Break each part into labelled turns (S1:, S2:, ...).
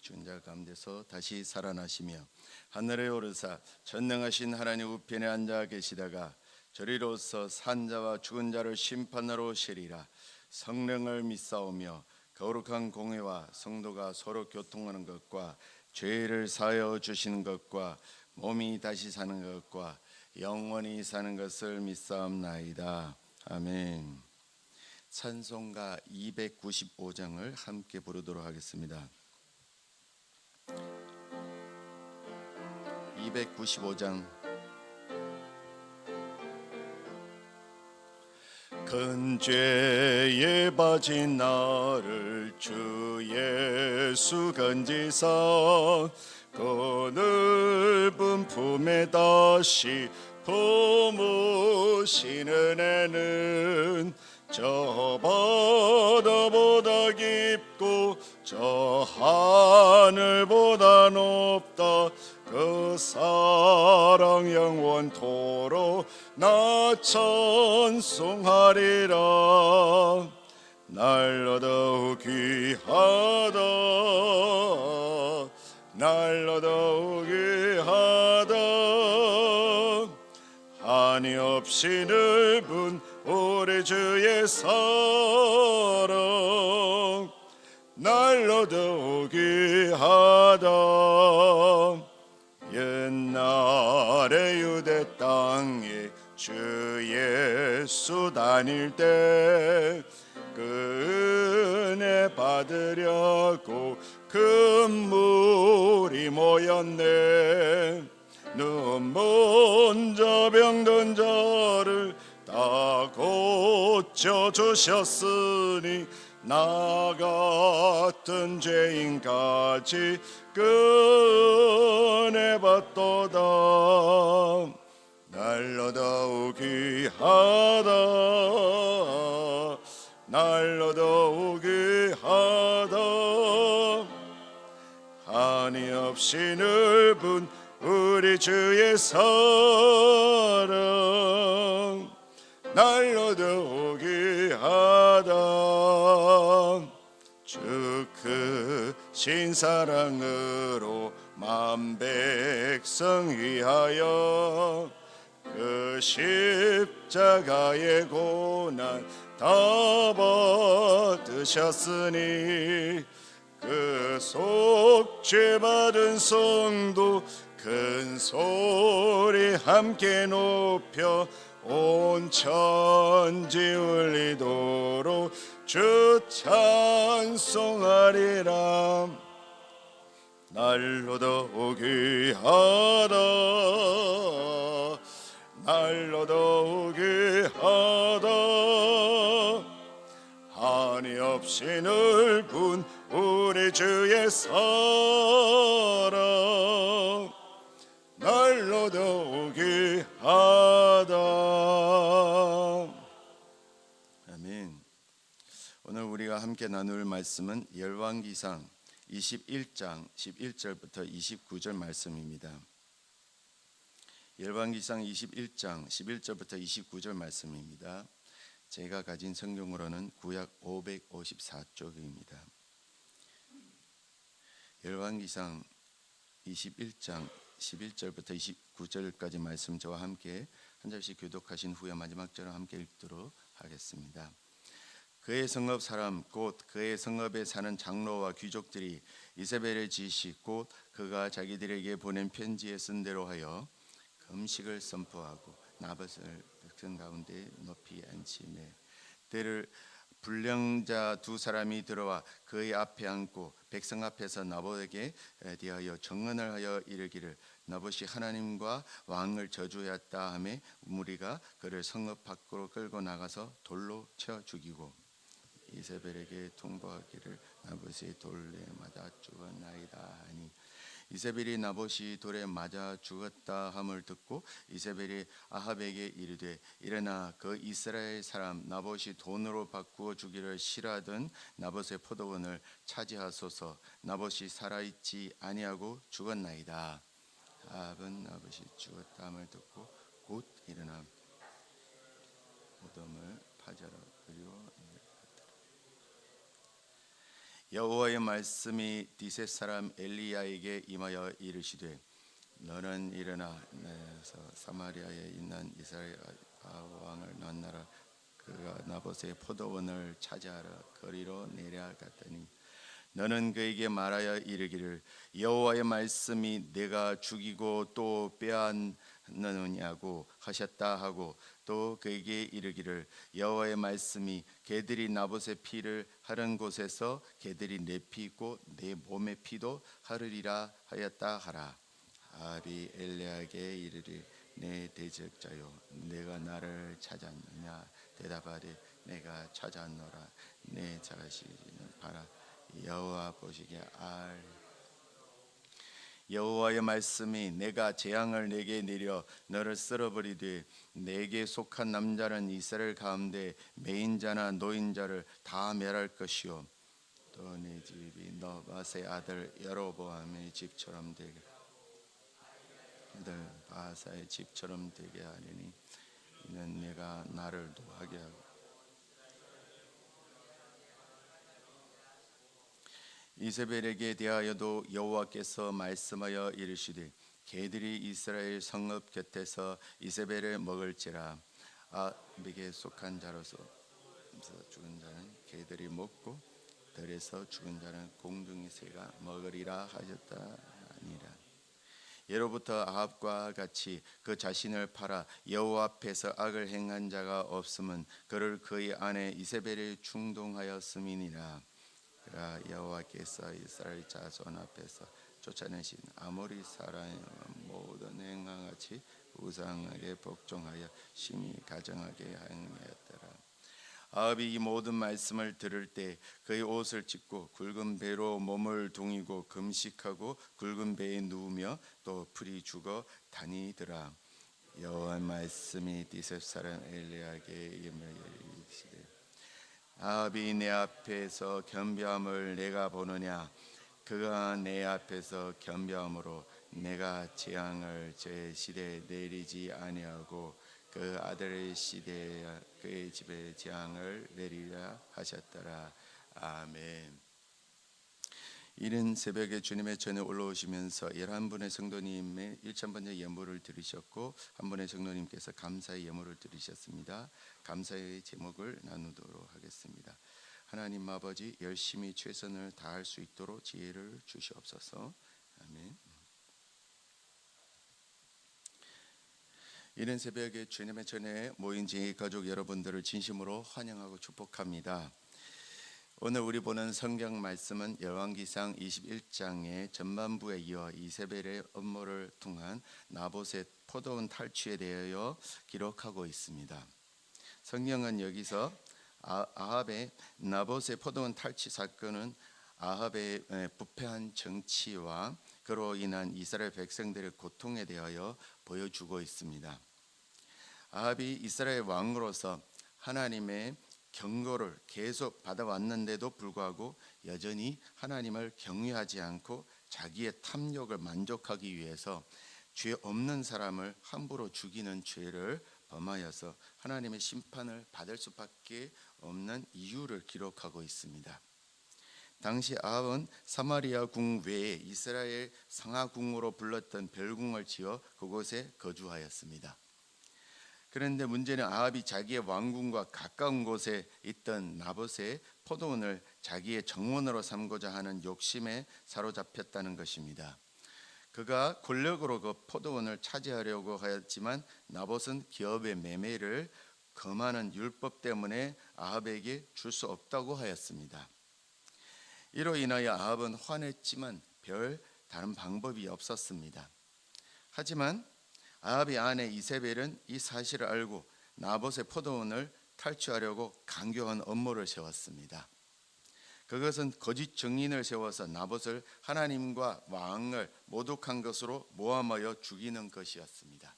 S1: 죽은 자 가운데서 다시 살아나시며 하늘에 오르사 전능하신 하나님 우편에 앉아 계시다가 저리로서 산자와 죽은 자를 심판하러 오시리라. 성령을 믿사오며 거룩한 공회와 성도가 서로 교통하는 것과 죄를 사하여 주시는 것과 몸이 다시 사는 것과 영원히 사는 것을 믿사옵나이다. 아멘. 찬송가 295장을 함께 부르도록 하겠습니다 295장. 큰 죄에 빠진 나를 주 예수 건지사 그 넓은 품에 다시 품으시는 애는 저 바다보다 깊고 저 하늘보다 높다. 그 사랑 영원토록 나 찬송하리라. 날로 더욱 귀하다. 날로 더욱 귀하다. 한이 없이 넓은 우리 주의 사랑 날로 더욱 귀하다 옛날에 유대 땅에 주 예수 다닐 때그 은혜 받으려고 금물이 모였네. 눈 먼저 병든 자를 다 고쳐 주셨으니 나 같은 죄인까지 받도다. 날로 더욱 귀하다. 날로 더욱 귀하다. 한이 없이 넓은 우리 주의 사랑 신 사랑으로 만 백성 위하여 그 십자가의 고난 다 받으셨으니 그 속죄 받은 성도 큰 소리 함께 높여 온 천지 울리도록 주 찬송하리라. 날로 더욱 귀하다 날로 더욱 귀하다 한이 없이 넓은 우리 주의 사랑. 날로 더욱 귀하다. 아멘 오늘 우리가 함께 나눌 말씀은 열왕기상 21장 11절부터 29절 말씀입니다 열왕기상 21장 11절부터 29절 말씀입니다. 제가 가진 성경으로는 구약 554쪽입니다. 열왕기상 21장 11절부터 29절까지 말씀 저와 함께 한 절씩 교독하신 후에 마지막 절을 함께 읽도록 하겠습니다. 그의 성읍 사람 곧 그의 성읍에 사는 장로와 귀족들이 이세벨의 지시 곧 그가 자기들에게 보낸 편지에 쓴 대로 하여 음식을 선포하고 나봇을 백성 가운데 높이 앉히매. 때를 불량자 두 사람이 들어와 그의 앞에 앉고 백성 앞에서 나봇에게 대하여 정언을 하여 이르기를 나봇이 하나님과 왕을 저주하였다 하매 무리가 그를 성읍 밖으로 끌고 나가서 돌로 쳐 죽이고 이세벨에게 통보하기를 나봇이 돌레마다 죽었나이다 하니 이세벨이 나봇이 돌에 맞아 죽었다 함을 듣고 이세벨이 아합에게 이르되 일어나 그 이스라엘 사람 나봇이 돈으로 바꾸어 주기를 싫어하던 나봇의 포도원을 차지하소서. 나봇이 살아있지 아니하고 죽었나이다. 아합은 나봇이 죽었다 함을 듣고 곧 일어나 무덤을 파자로 그리고 여호와의 말씀이 디셋 사람 엘리야에게 임하여 이르시되 너는 일어나 내서 사마리아에 있는 이스라엘 왕을 만나라 그가 나봇의 포도원을 차지하러 거리로 내려갔더니 너는 그에게 말하여 이르기를 여호와의 말씀이 내가 죽이고 또 빼앗느냐고 하셨다 하고 또 그에게 이르기를 여호와의 말씀이 개들이 나봇의 피를 하는 곳에서 개들이 내피 있고 내 몸의 피도 하르리라 하였다 하라. 아비 엘레에게 이르리 내 대적자요 내가 나를 찾았느냐? 대답하되 내가 찾았노라. 내 자신을 봐라 여호와 보시기에 알. 여호와의 말씀이 내가 재앙을 내게 내려 너를 쓸어버리되 내게 속한 남자는 이스라엘 가운데 매인자나 노인자를 다 멸할 것이요. 또 내 집이 너바세 아들 여로보암의 집처럼 되게 아들 바사의 집처럼 되게 하리니 이는 내가 나를 노하게 하고 이세벨에게 대하여도 여호와께서 말씀하여 이르시되 개들이 이스라엘 성읍 곁에서 이세벨을 먹을지라. 아에게 속한 자로서 죽은 자는 개들이 먹고 들에서 죽은 자는 공중의 새가 먹으리라 하셨다 아니라. 예로부터 아합과 같이 그 자신을 팔아 여호와 앞에서 악을 행한 자가 없음은 그를 그의 아내 이세벨에 충동하였음이니라 그라 여호와께서 이스라엘 자손 앞에서 쫓아내신 아모리 사람의 모든 행함같이 우상에게 복종하여 심히 가정하게 행하였더라. 아합이 이 모든 말씀을 들을 때 그의 옷을 찢고 굵은 배로 몸을 동이고 금식하고 굵은 배에 누우며 또 풀이 죽어 다니더라. 여호와의 말씀이 디셉 사람 엘리야에게 임하여 이르시되 아합이 내 앞에서 겸비함을 내가 보느냐 그가 내 앞에서 겸비함으로 내가 재앙을 제 시대에 내리지 아니하고 그 아들의 시대에 그의 집에 재앙을 내리라 하셨더라 아멘. 이른 새벽에 주님의 전에 올라오시면서 열한 분의 성도님의 일천 번째 예물을 드리셨고 한 분의 성도님께서 감사의 예물을 드리셨습니다. 감사의 제목을 나누도록 하겠습니다. 하나님 아버지 열심히 최선을 다할 수 있도록 지혜를 주시옵소서. 아멘. 이른 새벽에 주님의 전에 모인 제 가족 여러분들을 진심으로 환영하고 축복합니다. 오늘 우리 보는 성경 말씀은 열왕기상 21장의 전반부에 이어 이세벨의 업무를 통한 나봇의 포도원 탈취에 대하여 기록하고 있습니다. 성경은 여기서 아, 아합의 나봇의 포도원 탈취 사건은 아합의 부패한 정치와 그로 인한 이스라엘 백성들의 고통에 대하여 보여주고 있습니다. 아합이 이스라엘 왕으로서 하나님의 경고를 계속 받아왔는데도 불구하고 여전히 하나님을 경외하지 않고 자기의 탐욕을 만족하기 위해서 죄 없는 사람을 함부로 죽이는 죄를 범하여서 하나님의 심판을 받을 수밖에 없는 이유를 기록하고 있습니다. 당시 아합은 사마리아 궁 외에 이스라엘 상하궁으로 불렀던 별궁을 지어 그곳에 거주하였습니다. 그런데 문제는 아합이 자기의 왕궁과 가까운 곳에 있던 나봇의 포도원을 자기의 정원으로 삼고자 하는 욕심에 사로잡혔다는 것입니다. 그가 권력으로 그 포도원을 차지하려고 하였지만 나봇은 기업의 매매를 금하는 율법 때문에 아합에게 줄 수 없다고 하였습니다. 이로 인하여 아합은 화냈지만 별 다른 방법이 없었습니다. 하지만 아합의 아내 이세벨은 이 사실을 알고 나봇의 포도원을 탈취하려고 강경한 업무를 세웠습니다. 그것은 거짓 증인을 세워서 나봇을 하나님과 왕을 모독한 것으로 모함하여 죽이는 것이었습니다.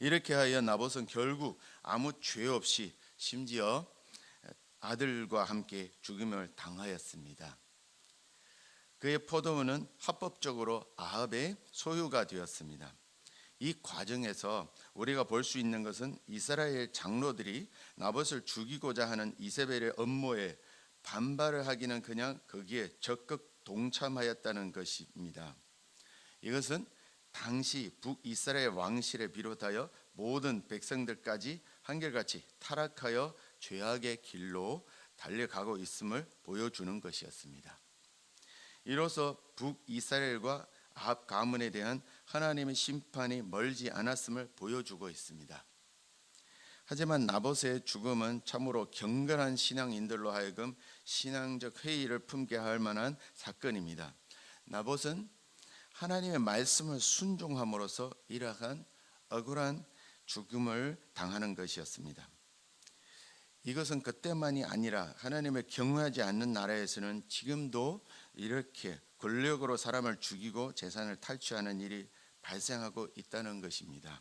S1: 이렇게 하여 나봇은 결국 아무 죄 없이 심지어 아들과 함께 죽임을 당하였습니다. 그의 포도원은 합법적으로 아합의 소유가 되었습니다. 이 과정에서 우리가 볼 수 있는 것은 이스라엘 장로들이 나봇을 죽이고자 하는 이세벨의 업무에 반발을 하기는 그냥 거기에 적극 동참하였다는 것입니다. 이것은 당시 북이스라엘 왕실에 비롯하여 모든 백성들까지 한결같이 타락하여 죄악의 길로 달려가고 있음을 보여주는 것이었습니다. 이로써 북이스라엘과 아합 가문에 대한 하나님의 심판이 멀지 않았음을 보여주고 있습니다. 하지만 나봇의 죽음은 참으로 경건한 신앙인들로 하여금 신앙적 회의를 품게 할 만한 사건입니다. 나봇은 하나님의 말씀을 순종함으로써 이러한 억울한 죽음을 당하는 것이었습니다. 이것은 그때만이 아니라 하나님을 경외하지 않는 나라에서는 지금도 이렇게 권력으로 사람을 죽이고 재산을 탈취하는 일이 발생하고 있다는 것입니다.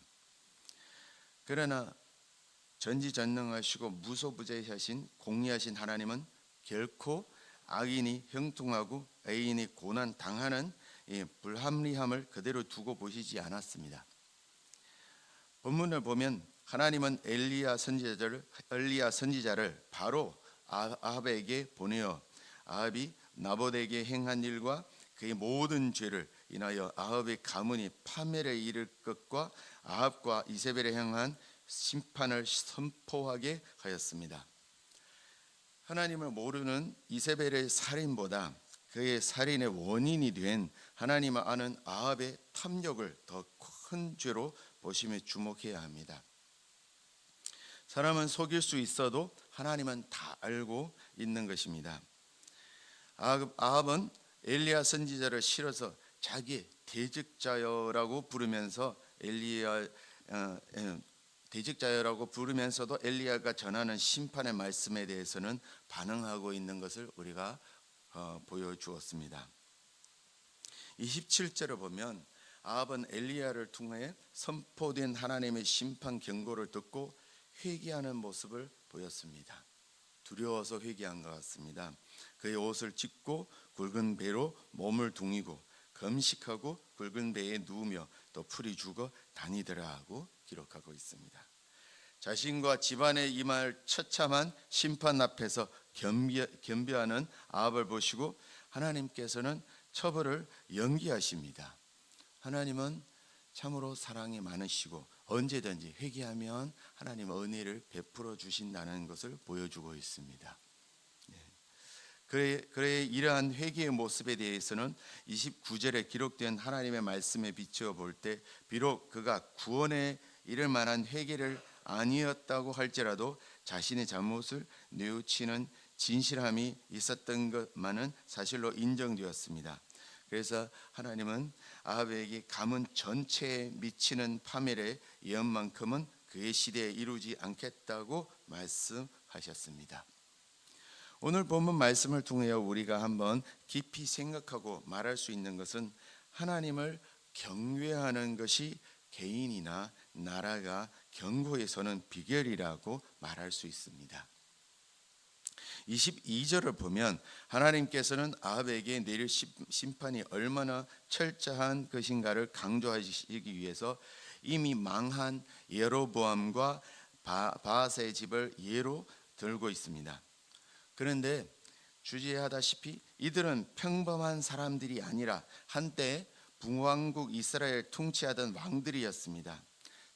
S1: 그러나 전지전능하시고 무소부재하신 공리하신 하나님은 결코 악인이 형통하고 애인이 고난 당하는 이 불합리함을 그대로 두고 보시지 않았습니다. 본문을 보면 하나님은 엘리야 선지자를 엘리야 선지자를 바로 아- 아합에게 보내어 아합이 나봇에게 행한 일과 그의 모든 죄를 인하여 아합의 가문이 파멸에 이를 것과 아합과 이세벨에 향한 심판을 선포하게 하였습니다. 하나님을 모르는 이세벨의 살인보다 그의 살인의 원인이 된 하나님을 아는 아합의 탐욕을 더 큰 죄로 보심에 주목해야 합니다. 사람은 속일 수 있어도 하나님은 다 알고 있는 것입니다. 아합- 아합은 엘리야 선지자를 실어서 자기 대적자여라고 부르면서 엘리야 어, 에, 대적자여라고 부르면서도 엘리야가 전하는 심판의 말씀에 대해서는 반응하고 있는 것을 우리가 어, 보여주었습니다. 27절을 보면 아합은 엘리야를 통해 선포된 하나님의 심판 경고를 듣고 회개하는 모습을 보였습니다. 두려워서 회개한 것 같습니다. 그의 옷을 찢고 굵은 배로 몸을 둥이고 금식하고 굵은 배에 누우며 또 풀이 죽어 다니더라 하고 기록하고 있습니다. 자신과 집안의 임할 처참한 심판 앞에서 겸비, 겸비 하는 아합을 보시고 하나님께서는 처벌을 연기하십니다. 하나님은 참으로 사랑이 많으시고 언제든지 회개하면 하나님 은혜를 베풀어 주신다는 것을 보여주고 있습니다. 예. 그의, 그의 이러한 회개의 모습에 대해서는 29절에 기록된 하나님의 말씀에 비추어 볼 때 비록 그가 구원에 이를 만한 회개를 아니었다고 할지라도 자신의 잘못을 뉘우치는 진실함이 있었던 것만은 사실로 인정되었습니다. 그래서 하나님은 아합에게 가문 전체에 미치는 파멸의 예언만큼은 그의 시대에 이루지 않겠다고 말씀하셨습니다. 오늘 본문 말씀을 통해 우리가 한번 깊이 생각하고 말할 수 있는 것은 하나님을 경외하는 것이 개인이나 나라가 경고에 서는 비결이라고 말할 수 있습니다. 22절을 보면 하나님께서는 아합에게 내릴 심판이 얼마나 철저한 것인가를 강조하시기 위해서 이미 망한 예로보암과 바하사의 집을 예로 들고 있습니다. 그런데 주제하다시피 이들은 평범한 사람들이 아니라 한때 북왕국 이스라엘 통치하던 왕들이었습니다.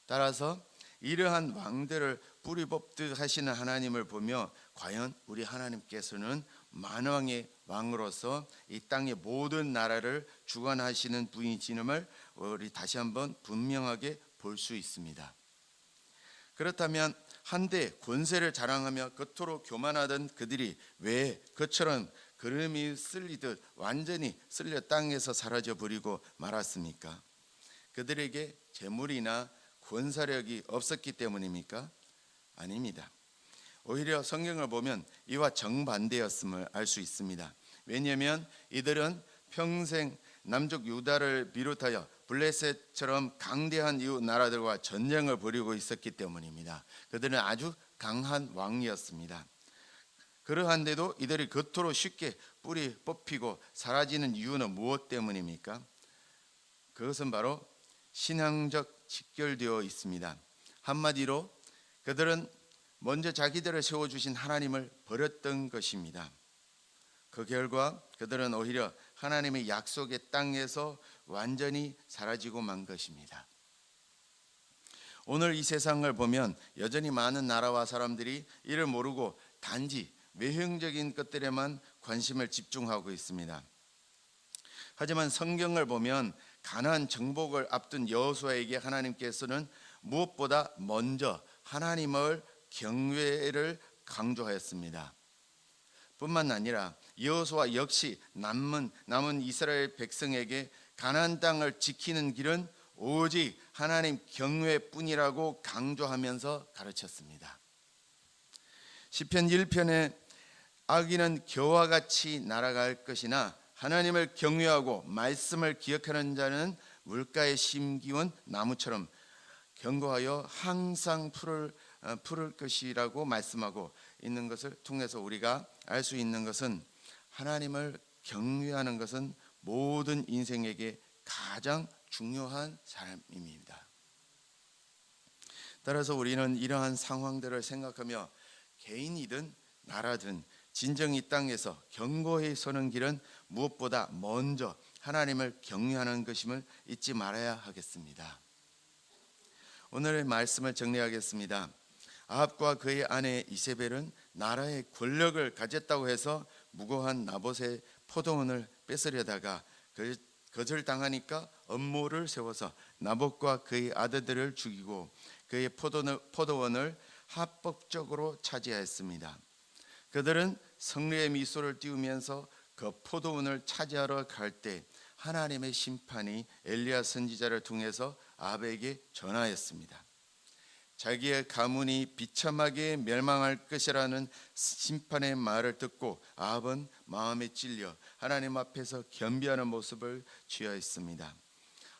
S1: 따라서 이러한 왕들을 뿌리 뽑듯 하시는 하나님을 보며 과연 우리 하나님께서는 만왕의 왕으로서 이 땅의 모든 나라를 주관하시는 분이시음을 우리 다시 한번 분명하게 볼 수 있습니다. 그렇다면 한때 권세를 자랑하며 겉으로 교만하던 그들이 왜 그처럼 그름이 쓸리듯 완전히 쓸려 땅에서 사라져 버리고 말았습니까? 그들에게 재물이나 권사력이 없었기 때문입니까? 아닙니다. 오히려 성경을 보면 이와 정반대였음을 알 수 있습니다. 왜냐하면 이들은 평생 남쪽 유다를 비롯하여 블레셋처럼 강대한 이웃 나라들과 전쟁을 벌이고 있었기 때문입니다. 그들은 아주 강한 왕이었습니다. 그러한데도 이들이 겉으로 쉽게 뿌리 뽑히고 사라지는 이유는 무엇 때문입니까? 그것은 바로 신앙적 직결되어 있습니다. 한마디로 그들은 먼저 자기들을 세워 주신 하나님을 버렸던 것입니다. 그 결과 그들은 오히려 하나님의 약속의 땅에서 완전히 사라지고 만 것입니다. 오늘 이 세상을 보면 여전히 많은 나라와 사람들이 이를 모르고 단지 외형적인 것들에만 관심을 집중하고 있습니다. 하지만 성경을 보면 가나안 정복을 앞둔 여호수아에게 하나님께서는 무엇보다 먼저 하나님을 경외를 강조하였습니다. 뿐만 아니라 여호수아 역시 남은 남은 이스라엘 백성에게 가나안 땅을 지키는 길은 오직 하나님 경외뿐이라고 강조하면서 가르쳤습니다. 시편 1편에 악인은 겨와 같이 날아갈 것이나 하나님을 경외하고 말씀을 기억하는 자는 물가에 심기운 나무처럼 견고하여 항상 푸를 어, 푸를 것이라고 말씀하고 있는 것을 통해서 우리가 알 수 있는 것은 하나님을 경외하는 것은 모든 인생에게 가장 중요한 사람입니다. 따라서 우리는 이러한 상황들을 생각하며 개인이든 나라든 진정 이 땅에서 견고히 서는 길은 무엇보다 먼저 하나님을 경외하는 것임을 잊지 말아야 하겠습니다. 오늘의 말씀을 정리하겠습니다. 아합과 그의 아내 이세벨은 나라의 권력을 가졌다고 해서 무고한 나봇의 포도원을 뺏으려다가 그 거절당하니까 업무를 세워서 나봇과 그의 아들들을 죽이고 그의 포도원을 합법적으로 차지하였습니다. 그들은 성례의 미소를 띄우면서 그 포도원을 차지하러 갈 때 하나님의 심판이 엘리야 선지자를 통해서 아합에게 전하였습니다. 자기의 가문이 비참하게 멸망할 것이라는 심판의 말을 듣고 아합은 마음에 찔려 하나님 앞에서 겸비하는 모습을 취하였습니다.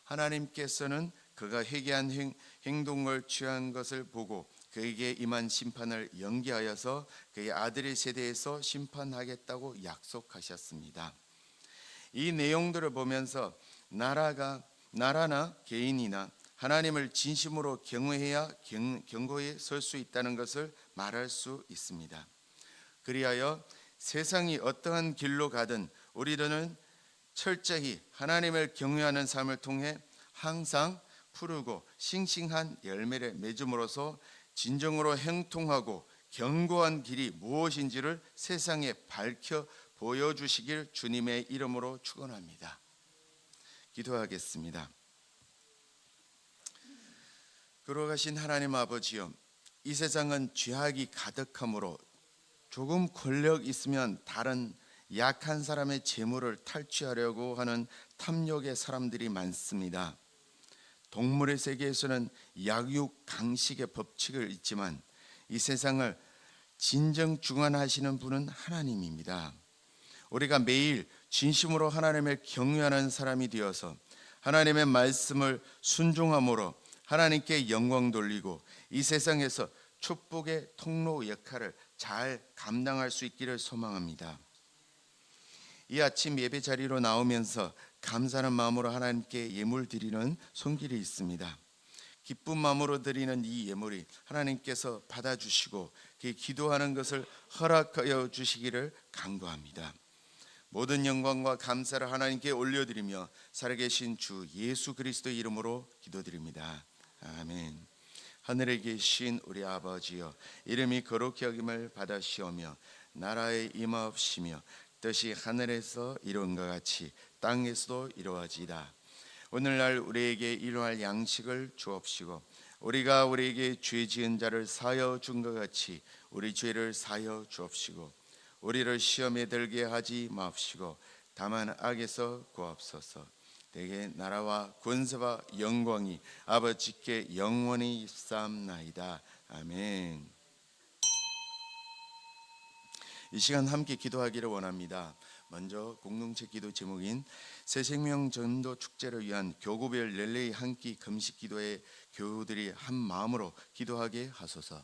S1: 하나님께서는 그가 회개한 행, 행동을 취한 것을 보고 그에게 임한 심판을 연기하여서 그의 아들의 세대에서 심판하겠다고 약속하셨습니다. 이 내용들을 보면서 나라가 나라나 개인이나 하나님을 진심으로 경외해야 경, 고히설 수 있다는 것을 말할 수 있습니다. 그리하여 세상이 어떠한 길로 가든 우리들은 철저히 하나님을 경외하는 삶을 통해 항상 푸르고 싱싱한 열매를 맺음으로써 진정으로 행통하고 견고한 길이 무엇인지를 세상에 밝혀 보여주시길 주님의 이름으로 축원합니다. 기도하겠습니다. 걸어가신 하나님 아버지여 이 세상은 죄악이 가득하므로 조금 권력 있으면 다른 약한 사람의 재물을 탈취하려고 하는 탐욕의 사람들이 많습니다. 동물의 세계에서는 약육 강식의 법칙을 있지만 이 세상을 진정 중환하시는 분은 하나님입니다. 우리가 매일 진심으로 하나님을 경외하는 사람이 되어서 하나님의 말씀을 순종함으로 하나님께 영광 돌리고 이 세상에서 축복의 통로 역할을 잘 감당할 수 있기를 소망합니다. 이 아침 예배 자리로 나오면서 감사하는 마음으로 하나님께 예물 드리는 손길이 있습니다. 기쁜 마음으로 드리는 이 예물이 하나님께서 받아주시고 그 기도하는 것을 허락하여 주시기를 간구합니다. 모든 영광과 감사를 하나님께 올려드리며 살아계신 주 예수 그리스도 이름으로 기도드립니다. 아멘. 하늘에 계신 우리 아버지여 이름이 거룩히 여김을 받으시오며 나라의 임하옵시며 뜻이 하늘에서 이룬 것 같이 땅에서도 이루어지이다. 오늘날 우리에게 일용할 양식을 주옵시고 우리가 우리에게 죄 지은 자를 사여 준 것 같이 우리 죄를 사여 주옵시고 우리를 시험에 들게 하지 마옵시고 다만 악에서 구하옵소서. 내게 나라와 권세와 영광이 아버지께 영원히 있사옵나이다. 아멘. 이 시간 함께 기도하기를 원합니다. 먼저 공동체 기도 제목인 새 생명 전도 축제를 위한 교구별 rel레이 한 끼 금식 기도에 교우들이 한 마음으로 기도하게 하소서.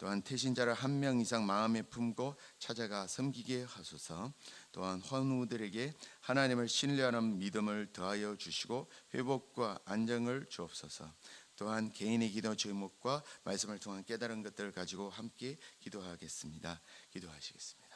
S1: 또한 태신자를 한 명 이상 마음에 품고 찾아가 섬기게 하소서. 또한 환우들에게 하나님을 신뢰하는 믿음을 더하여 주시고 회복과 안정을 주옵소서. 또한 개인의 기도 제목과 말씀을 통한 깨달은 것들을 가지고 함께 기도하겠습니다. 기도하시겠습니다.